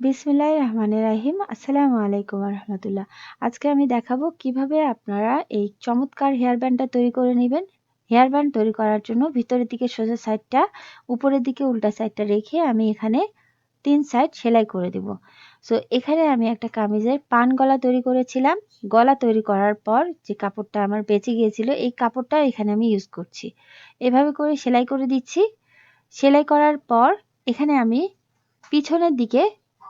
বিসমিল্লাহ রহমানির রাহিম। আসসালামু আলাইকুম রহমতুল্লাহ। আজকে আমি দেখাবো কীভাবে আপনারা এই চমৎকার হেয়ার ব্যান্ডটা তৈরি করে নেবেন। হেয়ার ব্যান্ড তৈরি করার জন্য ভিতরের দিকে সোজা সাইডটা, উপরের দিকে উল্টা সাইডটা রেখে আমি এখানে তিন সাইড সেলাই করে দেব। সো এখানে আমি একটা কামিজের পান গলা তৈরি করেছিলাম। গলা তৈরি করার পর যে কাপড়টা আমার বেঁচে গিয়েছিল, এই কাপড়টা এখানে আমি ইউজ করছি। এভাবে করে সেলাই করে দিচ্ছি। সেলাই করার পর এখানে আমি পিছনের দিকে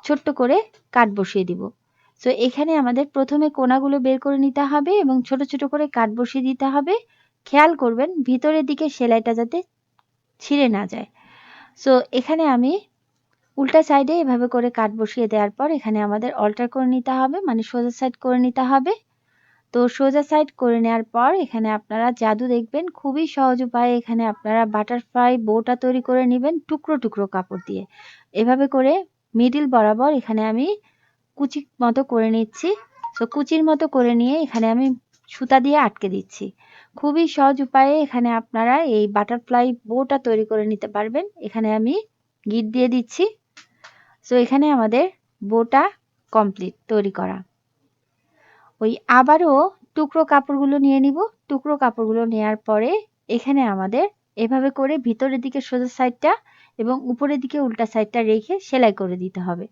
ছোট্ট করে কাট বসিয়ে দিব। সো এখানে আমাদের প্রথমে কোনাগুলো বের করে নিতে হবে এবং ছোট ছোট করে কাট বসিয়ে দিতে হবে। খেয়াল করবেন, ভিতরের দিকে সেলাইটা যাতে ছিঁড়ে না যায়। সো এখানে আমি উল্টা সাইডে এভাবে করে কাট বসিয়ে দেওয়ার পর এখানে আমাদের অল্টার করে নিতে হবে মানে সোজা সাইড করে নিতে হবে। তো, সোজা সাইড করে নেওয়ার পর এখানে আপনারা জাদু দেখবেন, খুবই সহজ উপায়ে এখানে আপনারা বাটারফ্লাই বোটা তৈরি করে নেবেন টুকরো টুকরো কাপড় দিয়ে। এভাবে করে মিডিল বরাবর এখানে আমি কুচি মতো করে নিচ্ছি। সো কুচির মতো করে নিয়ে এখানে আমি সুতা দিয়ে আটকে দিচ্ছি। খুবই সহজ উপায়ে এখানে আপনারা এই বাটারফ্লাই বোটা তৈরি করে নিতে পারবেন। এখানে আমি গিট দিয়ে দিচ্ছি। সো এখানে আমাদের বোটা কমপ্লিট তৈরি করা। ওই আবারও টুকরো কাপড়গুলো নিয়ে নিব। টুকরো কাপড়গুলো নেওয়ার পরে এখানে আমাদের এভাবে করে ভিতরের দিকে সোজা সাইডটা এবং উপরের দিকে উল্টা সাইডটা রেখে সেলাই করে দিতে হবে।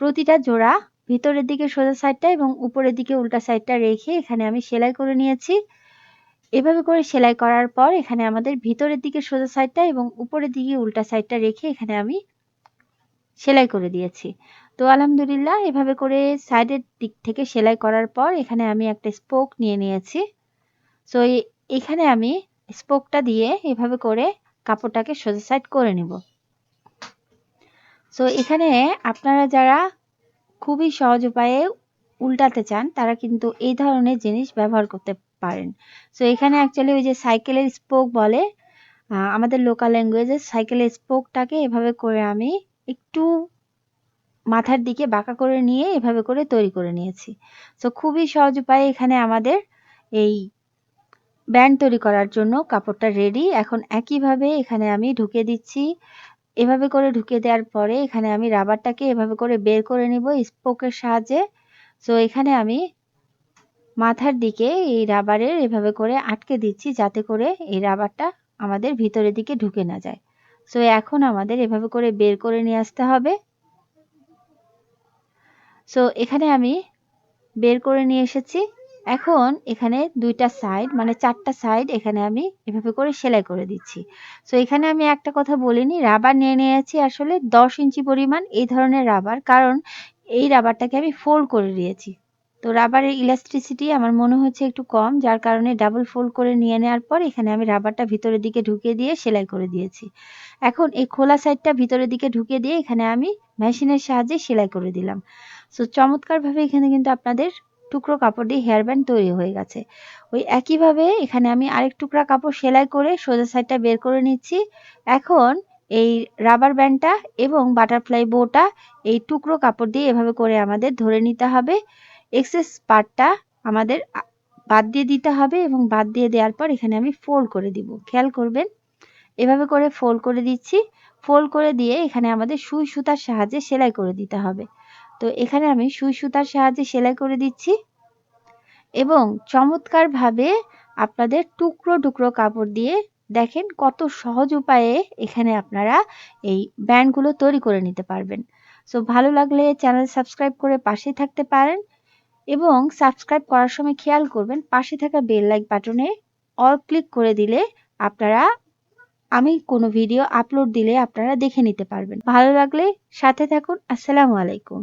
প্রতিটা জোড়া ভিতরের দিকে সোজা সাইডটা এবং উপরের দিকে উল্টা সাইডটা রেখে এখানে আমি সেলাই করে নিয়েছি। এভাবে করে সেলাই করার পর এখানে আমাদের ভিতরের দিকে সোজা সাইডটা এবং উপরের দিকে উল্টা সাইডটা রেখে এখানে আমি সেলাই করে দিয়েছি। তো আলহামদুলিল্লাহ এভাবে করে সাইডের দিক থেকে সেলাই করার পর এখানে আমি একটা স্পোক নিয়ে নিয়েছি। সো এখানে আমি স্পোকটা দিয়ে এভাবে করে কাপড়টাকে সোজা সাইড করে নিব। সো এখানে আপনারা যারা খুবই সহজ উপায়ে উল্টাতে চান, তারা কিন্তু এই ধরনের জিনিস ব্যবহার করতে পারেন। সো এখানে অ্যাকচুয়ালি ওই যে সাইকেলের স্পোক বলে আমাদের লোকাল ল্যাঙ্গুয়েজে সাইকেলের স্পোকটাকে এভাবে করে আমি একটু মাথার দিকে বাঁকা করে নিয়ে এভাবে করে তৈরি করে নিয়েছি। সো খুবই সহজ উপায়ে এখানে আমাদের এই ব্যান্ড তৈরি করার জন্য কাপড়টা রেডি এখন একইভাবে এখানে আমি ঢুকে দিচ্ছি। এভাবে করে ঢুকিয়ে দেওয়ার পরে এখানে আমি রাবারটাকে এভাবে করে বের করে নিব স্পোকের সাহায্যে। সো এখানে আমি মাথার দিকে এই রাবারের এভাবে করে আটকে দিচ্ছি যাতে করে এই রাবারটা আমাদের ভিতরের দিকে ঢুকে না যায়। সো এখন আমাদের এভাবে করে বের করে নিয়ে আসতে হবে। সো এখানে আমি বের করে নিয়ে এসেছি। এখন এখানে দুইটা সাইড মানে চারটা সাইড এখানে আমি এভাবে করে সেলাই করে দিচ্ছি। সো এখানে আমি একটা কথা বলিনি রাবার নিয়ে নিয়েছি আসলে দশ ইঞ্চি পরিমাণ এই ধরনের রাবার কারণ এই রাবারটাকে আমি ফোল্ড করে দিয়েছি। তো রাবারের ইলাস্ট্রিসিটি আমার মনে হচ্ছে একটু কম, যার কারণে ডাবল ফোল্ড করে নিয়ে নেওয়ার পর এখানে আমি রাবারটা ভিতরের দিকে ঢুকিয়ে দিয়ে সেলাই করে দিয়েছি। এখন এই খোলা সাইডটা ভিতরের দিকে ঢুকিয়ে দিয়ে এখানে আমি মেশিনের সাহায্যে সেলাই করে দিলাম। সো চমৎকারভাবে এখানে কিন্তু আপনাদের টুকরো কাপড় দিয়ে হেয়ার ব্যান্ড তৈরি হয়ে গেছে। ওই একইভাবে এখানে আমি আরেক টুকরা কাপড় সেলাই করে সোজা সাইডটা বের করে নিচ্ছি। এখন এই রাবার ব্যান্ডটা এবং বাটারফ্লাই বোটা এই টুকরো কাপড় দিয়ে এভাবে করে আমাদের ধরে নিতে হবে। এক্সেস পার্টটা আমাদের বাদ দিয়ে দিতে হবে এবং বাদ দিয়ে দেওয়ার পর এখানে আমি ফোল্ড করে দিব। খেয়াল করবেন? এভাবে করে ফোল্ড করে দিচ্ছি। ফোল্ড করে দিয়ে এখানে আমাদের সুই সুতার সাহায্যে সেলাই করে দিতে হবে। তো এখানে আমি সুই সুতার সাহায্যে সেলাই করে দিচ্ছি এবং চমৎকারভাবে আপনাদের টুকরো টুকরো কাপড় দিয়ে দেখেন কত সহজ উপায়ে এখানে আপনারা এই ব্যান্ডগুলো তৈরি করে নিতে পারবেন। সো ভালো লাগলে চ্যানেল সাবস্ক্রাইব করে পাশে থাকতে পারেন এবং সাবস্ক্রাইব করার সময় খেয়াল করবেন পাশে থাকা বেল লাইক বাটনে অল ক্লিক করে দিলে আপনারা আমি কোনো ভিডিও আপলোড দিলে আপনারা দেখে নিতে পারবেন। ভালো লাগলে সাথে থাকুন। আসসালামু আলাইকুম।